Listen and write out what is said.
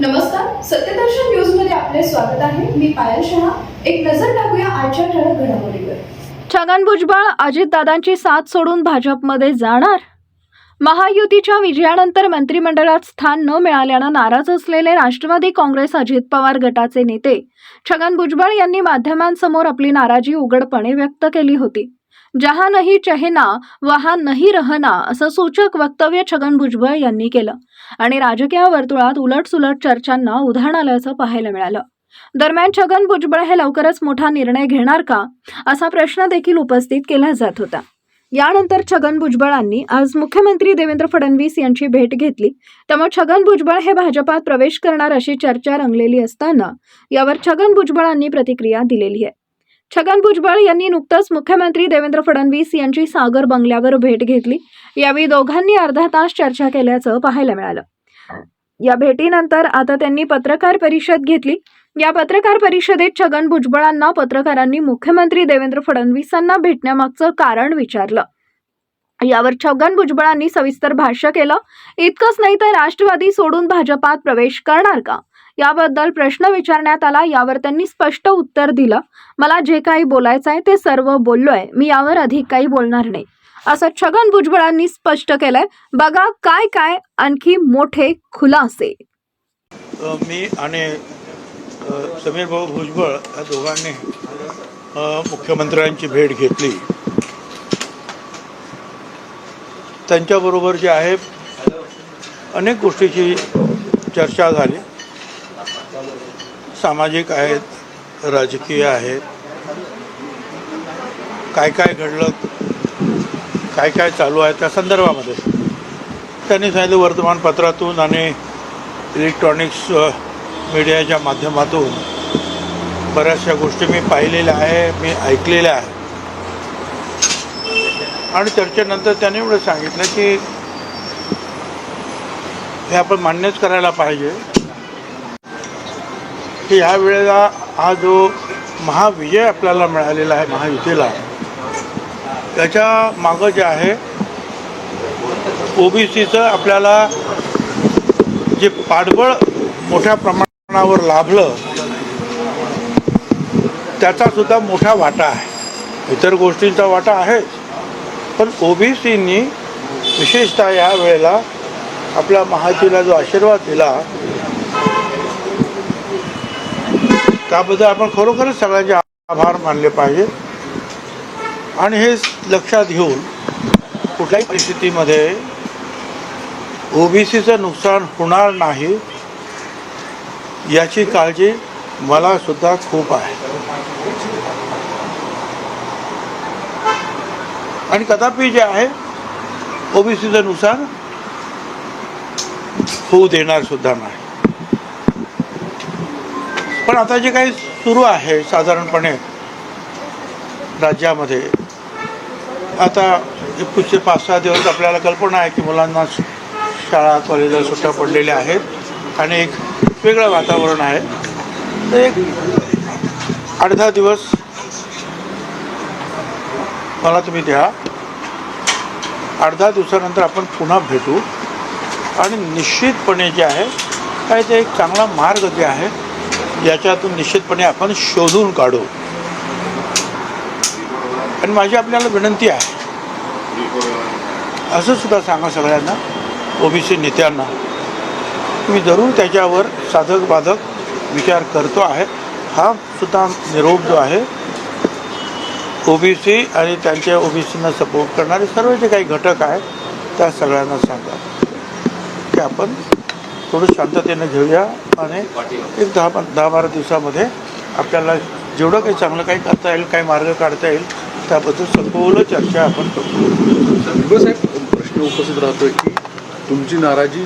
नमस्कार सत्यदर्शन न्यूजमध्ये आपले स्वागत आहे. मी पायल शहा. एक नजर टाकूया आजच्या ठळक घडामोडीवर. छगन भुजबळ अजितदादांची साथ सोडून भाजपमध्ये जाणार? महायुतीच्या विजयानंतर मंत्रिमंडळात स्थान न मिळाल्यानं नाराज असलेले राष्ट्रवादी काँग्रेस अजित पवार गटाचे नेते. छगन भुजबळ यांनी माध्यमांसमोर आपली नाराजी उघडपणे व्यक्त केली होती. जहा नाही चहेना वहा नाही रहना असं सूचक वक्तव्य छगन भुजबळ यांनी केलं. आणि राजकीय वर्तुळात उलटसुलट चर्चांना उधाण आल्याचं पाहायला मिळालं. दरम्यान छगन भुजबळ हे लवकरच मोठा निर्णय घेणार का असा प्रश्न देखील उपस्थित केला जात होता. यानंतर छगन भुजबळांनी आज मुख्यमंत्री देवेंद्र फडणवीस यांची भेट घेतली. त्यामुळे छगन भुजबळ हे भाजपात प्रवेश करणार अशी चर्चा रंगलेली असताना यावर छगन भुजबळांनी प्रतिक्रिया दिलेली आहे. छगन भुजबळ यांनी नुकतंच मुख्यमंत्री देवेंद्र फडणवीस यांची सागर बंगल्यावर भेट घेतली. यावेळी दोघांनी अर्धा तास चर्चा केल्याचं पाहायला मिळालं. या भेटीनंतर आता त्यांनी पत्रकार परिषद घेतली. या पत्रकार परिषदेत छगन भुजबळांना पत्रकारांनी मुख्यमंत्री देवेंद्र फडणवीसांना भेटण्यामागचं कारण विचारलं. यावर छगन भुजबळांनी सविस्तर भाष्य केलं. इतकंच नाही तर राष्ट्रवादी सोडून भाजपात प्रवेश करणार का? याबद्दल प्रश्न विचारण्यात आला यावर त्यांनी स्पष्ट उत्तर दिलं. मला जे काही बोलायचं आहे ते सर्व बोललोय मी यावर अधिक काही बोलणार नाही. असं छगन भुजबळांनी स्पष्ट केलंय. बघा काय काय आणखी मोठे खुलासे. मी आणि समीर भाऊ भुजबळ या दोघांनी मुख्यमंत्र्यांची भेट घेतली. त्यांच्याबरोबर जे आहे अनेक गोष्टीची चर्चा झाली. सामाजिक आहेत राजकीय आहेत. काय काय घडलं काय काय चालू आहे त्या संदर्भामध्ये. त्यांनी सांगितलं वर्तमानपत्रातून आणि इलेक्ट्रॉनिक्स मीडियाच्या माध्यमातून बऱ्याचशा गोष्टी मी पाहिलेल्या आहे मी ऐकलेल्या आहे. आणि चर्चेनंतर त्याने एवढं सांगितलं की हे आपण मान्यच करायला पाहिजे. की ह्या वेळेला हा जो महाविजय आपल्याला मिळालेला आहे महायुतीला त्याच्या मागं जे आहे ओबीसीचं आपल्याला जे पाठबळ मोठ्या प्रमाणावर लाभलं त्याचा सुद्धा मोठा वाटा आहे. इतर गोष्टींचा वाटा आहेच. पण ओबीसींनी विशेषतः या वेळेला आपल्या महायुतीला जो आशीर्वाद दिला त्याबद्दल आपण खरोखरच सगळ्यांचे आभार मानले पाहिजे? आणि हे लक्षात घेऊन कुठल्याही परिस्थितीमध्ये ओबीसीचं नुकसान होणार नाही याची काळजी मला सुद्धा खूप आहे. आणि कदापि जे आहे ओबीसीचं नुकसान होऊ देणार सुद्धा नाही. पण आता जे काही सुरू आहे साधारणपणे राज्यामध्ये आता पुढचे पाच सहा दिवस आपल्याला कल्पना आहे की मुलांना शाळा कॉलेजला सुट्ट्या पडलेल्या आहेत आणि एक वेगळं वातावरण आहे. तर एक आठ दहा दिवस मला तुम्ही द्या. आठ दहा दिवसानंतर आपण पुन्हा भेटू. आणि निश्चितपणे जे आहे काय ते एक चांगला मार्ग जे आहे याच्यातून निश्चितपणे आपण शोधून काढू. आणि माझी आपल्याला विनंती आहे. असं सुद्धा सांगा सगळ्यांना ओबीसी नेत्यांना. मी जरूर त्याच्यावर साधक बाधक विचार करतो आहे. हा सुद्धा निरोप जो आहे ओबीसी आणि त्यांच्या ओबीसींना सपोर्ट करणारे सर्व जे काही घटक आहेत त्या सगळ्यांना सांगा. की आपण थोडं शांततेनं घेऊया आणि एक दहा दहा बारा दिवसामध्ये आपल्याला जेवढं काही चांगलं काही करता येईल काही मार्ग काढता येईल त्याबद्दल सखोल चर्चा आपण करू. साहेब प्रश्न उपस्थित राहतोय की तुमची नाराजी